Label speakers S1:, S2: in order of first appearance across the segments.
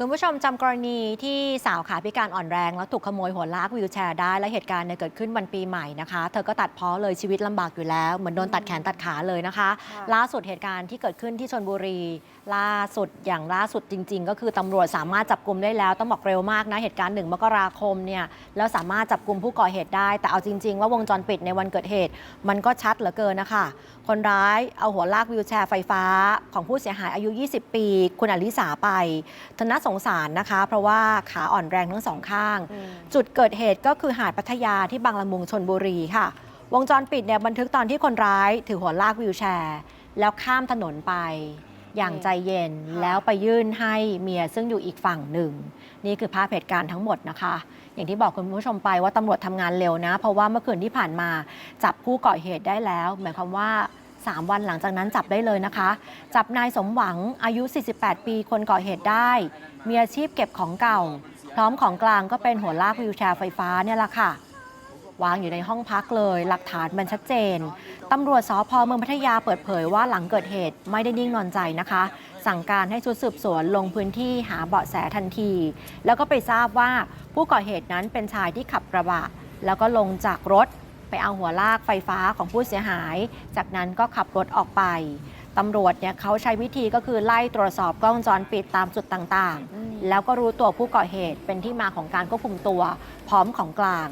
S1: คุณผู้ชมจำกรณีที่สาวขาพิการอ่อนแรง แล้วถูกขโมยหัวลากวิวแชร์ได้ และเหตุการณ์เนี่ยเกิดขึ้นวันปีใหม่นะคะ เธอก็ตัดเพ้อเลยชีวิตลำบากอยู่แล้ว เหมือนโดนตัดแขนตัดขาเลยนะคะ
S2: ค่ะ
S1: ล่าสุดเหตุการณ์ที่เกิดขึ้นที่ชนบุรี ล่าสุดอย่างล่าสุดจริง ๆ ก็คือตำรวจสามารถจับกลุ่มได้แล้ว ต้องบอกเร็วมากนะเหตุการณ์หนึ่งมกราคมเนี่ยแล้วสามารถจับกลุ่มผู้ก่อเหตุได้ แต่เอาจริง ๆ ว่าวงจรปิดในวันเกิดเหตุ มันก็ชัดเหลือเกินนะคะ คนร้ายเอาหัวลากวิวแชร์ไฟฟ้าของผู้เสียหายอายุ 20 ปี คุณอลิสาไปเธอน่าสงสารนะคะ เพราะว่าขาอ่อนแรงทั้งสองข้าง จุดเกิดเหตุก็คือหาดพัทยาที่บางละมุงชนบุรีค่ะ วงจรปิดเนี่ยบันทึกตอนที่คนร้ายถือหัวลากวิวแชร์ แล้วข้ามถนนไป อย่างใจเย็น
S2: ค่ะ
S1: แล้วไปยื่นให้เมียซึ่งอยู่อีกฝั่งหนึ่ง นี่คือภาพเหตุการณ์ทั้งหมดนะคะ อย่างที่บอกคุณผู้ชมไปว่าตำรวจทำงานเร็วนะ เพราะว่าเมื่อคืนที่ผ่านมาจับผู้ก่อเหตุได้แล้ว หมายความว่า 3 วันหลังจากนั้นจับได้เลยนะคะ จับนายสมหวังอายุ 48 ปีคนก่อเหตุได้ มีอาชีพเก็บของเก่า พร้อมของกลางก็เป็นหัวลากวิวแชร์ไฟฟ้าเนี่ยแหละค่ะ วางอยู่ในห้องพักเลย หลักฐานมันชัดเจนตำรวจสพเมืองพัทยาเปิดเผยว่าหลังเกิดเหตุไม่ได้นิ่งนอนใจนะคะ สั่งการให้ชุดสืบสวนลงพื้นที่หาเบาะแสทันที แล้วก็ไปทราบว่าผู้ก่อเหตุนั้นเป็นชายที่ขับกระบะ แล้วก็ลงจากรถ ไปเอาหัวลากไฟฟ้าของผู้เสียหาย จากนั้นก็ขับรถออกไปตำรวจเนี่ยเขาใช้วิธีก็คือไล่ตรวจสอบกล้องวงจรปิดตามจุดต่างๆ แล้วก็รู้ตัวผู้ก่อเหตุเป็นที่มาของการควบคุมตัว พร้อมของกลาง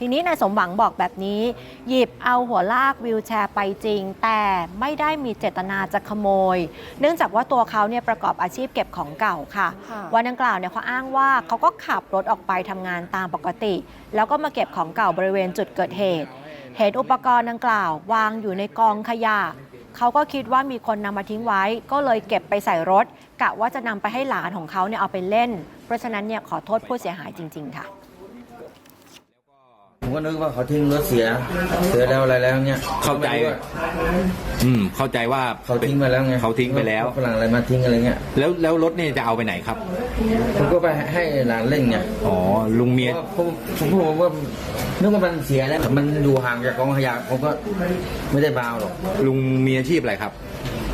S1: ทีนี้นายสมหวังบอกแบบนี้ หยิบเอาหัวลากวิวแชร์ไปจริง แต่ไม่ได้มีเจตนาจะขโมย เนื่องจากว่าตัวเขาเนี่ยประกอบอาชีพเก็บของเก่าค่ะ
S2: ค่ะ
S1: วันดังกล่าวเนี่ยเขาอ้างว่าเขาก็ขับรถออกไปทำงานตามปกติ แล้วก็มาเก็บของเก่าบริเวณจุดเกิดเหตุ เห็นอุปกรณ์ดังกล่าว วางอยู่ในกองขยะเขาก็คิดว่ามีคนนำมาทิ้งไว้ ก็เลยเก็บไปใส่รถกะว่าจะนำไปให้หลานของเขาเนี่ยเอาไปเล่น เพราะฉะนั้นเนี่ยขอโทษผู้เสียหายจริง ๆ ค่ะ
S3: ผมก็นึกว่าเขาทิ้งรถเสีย เสียแล้วอะไรแล้วเนี่ย
S4: เข้าใจ
S3: ไม่รู้ว่
S4: อืม เข้าใจว่า
S3: เขาทิ้งไปแล้วไง
S4: เขาทิ้งไปแล้ว
S3: ฝรั่งอะไรมาทิ้งอะไรเงี้ย
S4: แล้วแล้วรถนี่จะเอาไปไหนครับ
S3: ผมก็ไปให้หลานเล่นไง
S4: อ๋อลุงเมีย
S3: เพราะว่าผมผมผมว่านึกว่ามันเสียแล้วมันอยู่ห่างจากกองขยะผมก็ไม่ได้บาวหรอก
S4: ลุงมีอาชีพอะไรครับ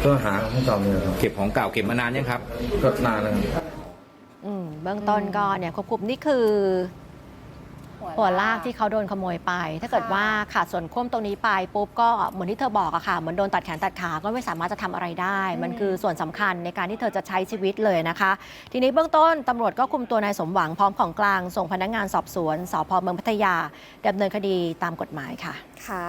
S3: ก็หาของเก่าเนี่ยครับ
S4: เก็บของเก่าเก็บมานานยังครับ
S3: ก็นานแล้ว
S1: อืมเบื้องต้นก็เนี่ยควบคุมนี่คือ หัวลากที่เขาโดนขโมยไป ถ้าเกิดว่าขาดส่วนควบตรงนี้ไปปุ๊บก็เหมือนที่เธอบอกอะค่ะเหมือนโดนตัดแขนตัดขาก็ไม่สามารถจะทำอะไรได้ มันคือส่วนสำคัญในการที่เธอจะใช้ชีวิตเลยนะคะ ทีนี้เบื้องต้นตำรวจก็คุมตัวนายสมหวังพร้อมของกลางส่งพนักงานสอบสวนสพเมืองพัทยาดำเนินคดีตามกฎหมายค่ะ
S2: ค่ะ